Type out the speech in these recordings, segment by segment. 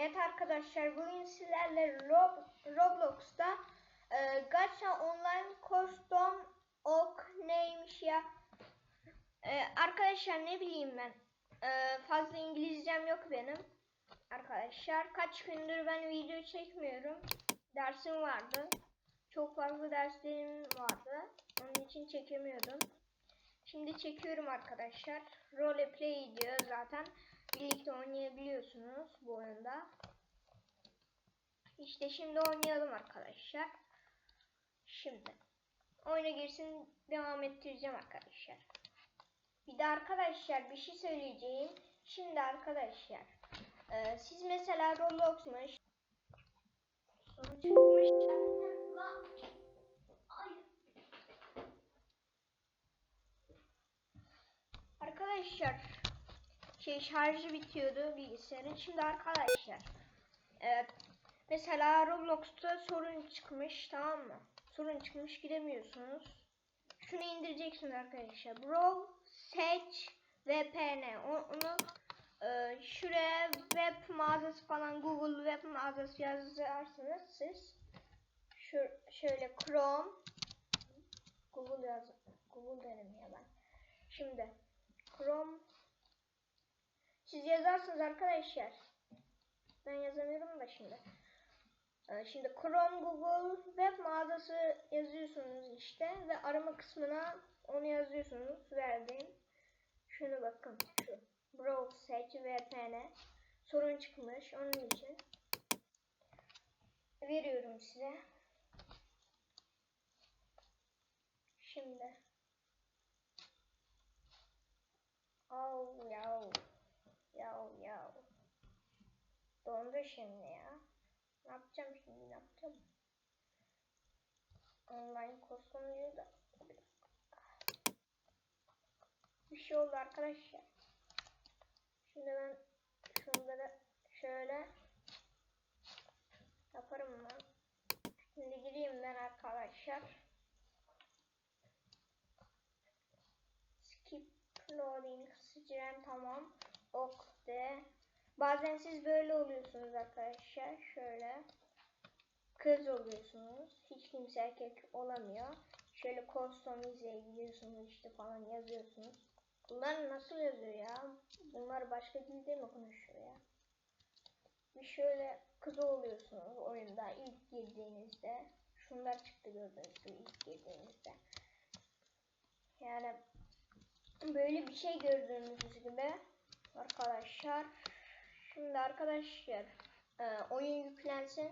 Evet arkadaşlar bugün sizlerle Rob, Roblox'ta e, Gacha Online Custom Ok neymiş ya? E, arkadaşlar ne bileyim ben. E, fazla İngilizcem yok benim. Arkadaşlar kaç gündür ben video çekmiyorum. Dersim vardı. Çok fazla derslerim vardı. Onun için çekemiyordum. Şimdi çekiyorum arkadaşlar. Roleplay diyor zaten. Birlikte oynayabiliyorsunuz bu oyunda. İşte şimdi oynayalım arkadaşlar. Şimdi. Oyuna girsin devam ettireceğim arkadaşlar. Bir de arkadaşlar bir şey söyleyeceğim. Şimdi arkadaşlar. e, siz mesela Roblox'muş. Soru çıkmış. Arkadaşlar şey şarjı bitiyordu bilgisayarın. Şimdi arkadaşlar e, mesela Roblox'ta sorun çıkmış tamam mı? Sorun çıkmış giremiyorsunuz. Şunu indireceksiniz arkadaşlar. Bro seç VPN. Onu e, şuraya web mağazası falan Google web mağazası yazarsınız siz. Şu, şöyle Chrome Google yaz Google derim ya ben. Şimdi Chrome siz yazarsınız arkadaşlar. Ben yazamıyorum da şimdi. Ee, Şimdi Chrome, Google web mağazası yazıyorsunuz işte ve arama kısmına onu yazıyorsunuz. Verdim. Şunu bakın şu. Browse seç VPN. Sorun çıkmış onun için. Veriyorum size. Şimdi. Oh yav. Dondu şimdi ya. Ne yapacağım şimdi ne yapacağım? Online kostüm diyor da. Bir şey oldu arkadaşlar. Şimdi ben şunları şöyle yaparım ben. Şimdi gireyim ben arkadaşlar. Skip loading sıcağım tamam. Ok de. Bazen siz böyle oluyorsunuz arkadaşlar. Şöyle. Kız oluyorsunuz. Hiç kimse erkek olamıyor. Şöyle customize'ye gidiyorsunuz işte falan yazıyorsunuz. Bunlar nasıl yazıyor ya? Bunlar başka dilde mi konuşuyor ya? Bir şöyle kız oluyorsunuz oyunda ilk girdiğinizde. Şunlar çıktı gördüğünüz gibi ilk girdiğinizde. Yani böyle bir şey gördüğünüz gibi arkadaşlar. Şimdi arkadaşlar e, oyun yüklensin.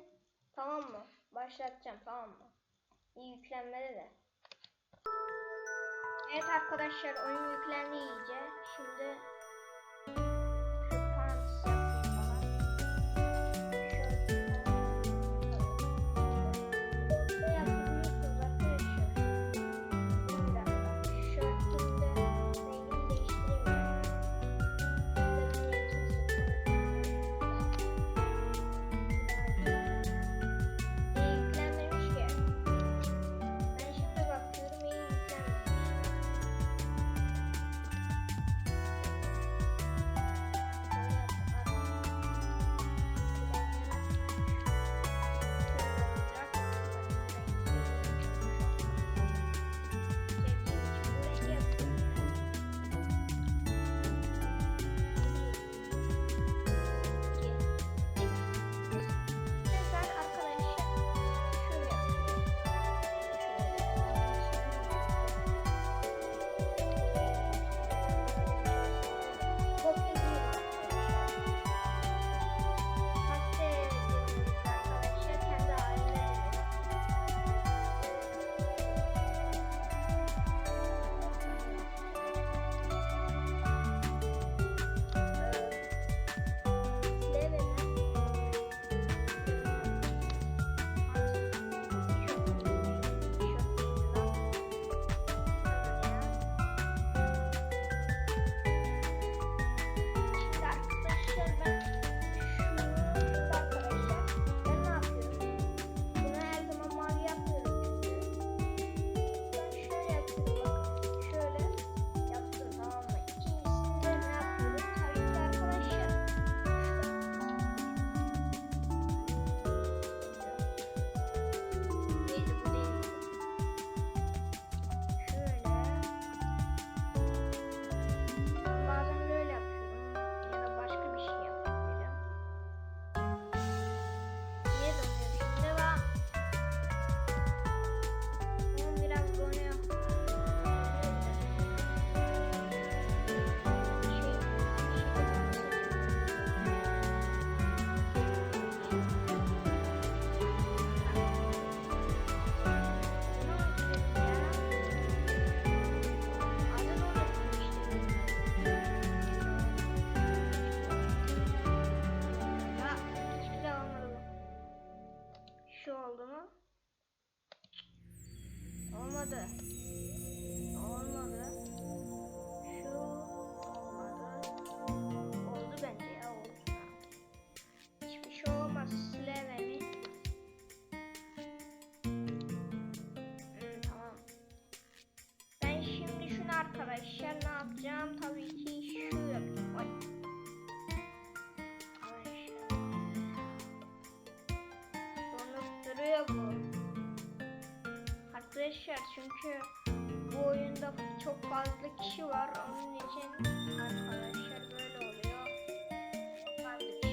Tamam mı? Başlatacağım tamam mı? İyi yüklenmede de. Evet arkadaşlar oyun yüklendi iyice. Şimdi olmadı. Şu olmadı. Oldu bence oldu. Hiçbir şey olmaz. Hmm, tamam. Ben şimdi şunu arkadaşlar Arkadaşlar çünkü bu oyunda çok fazla kişi var. Onun için arkadaşlar böyle oluyor. Fazla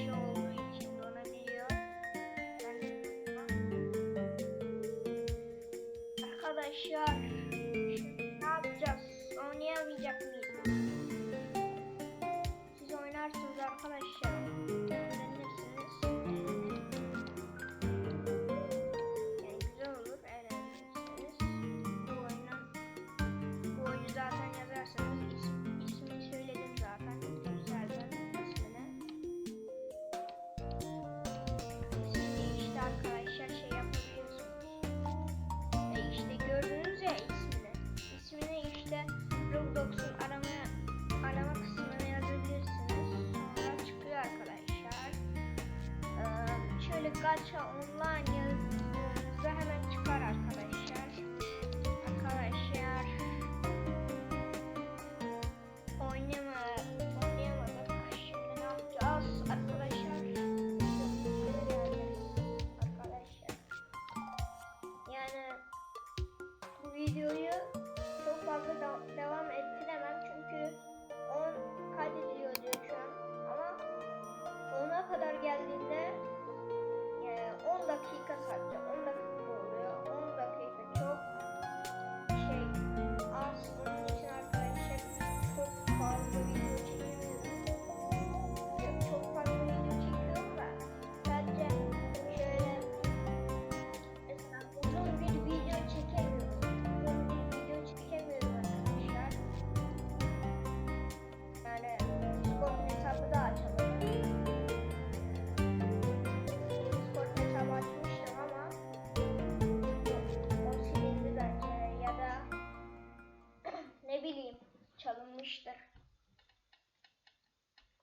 Ee, şöyle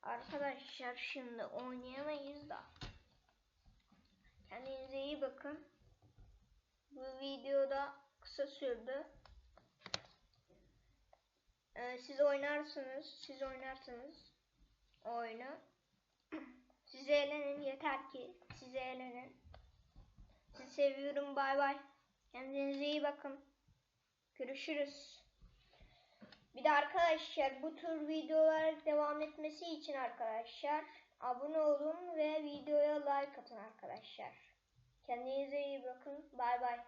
Arkadaşlar şimdi oynayamayız da. Kendinize iyi bakın. Bu videoda kısa sürdü. Ee, siz oynarsınız, siz oynarsınız oyunu. Siz eğlenin yeter ki siz eğlenin. Sizi seviyorum bay bay. Kendinize iyi bakın. Görüşürüz. Bir de arkadaşlar bu tür videolar devam etmesi için arkadaşlar abone olun ve videoya like atın arkadaşlar. Kendinize iyi bakın. Bay bay.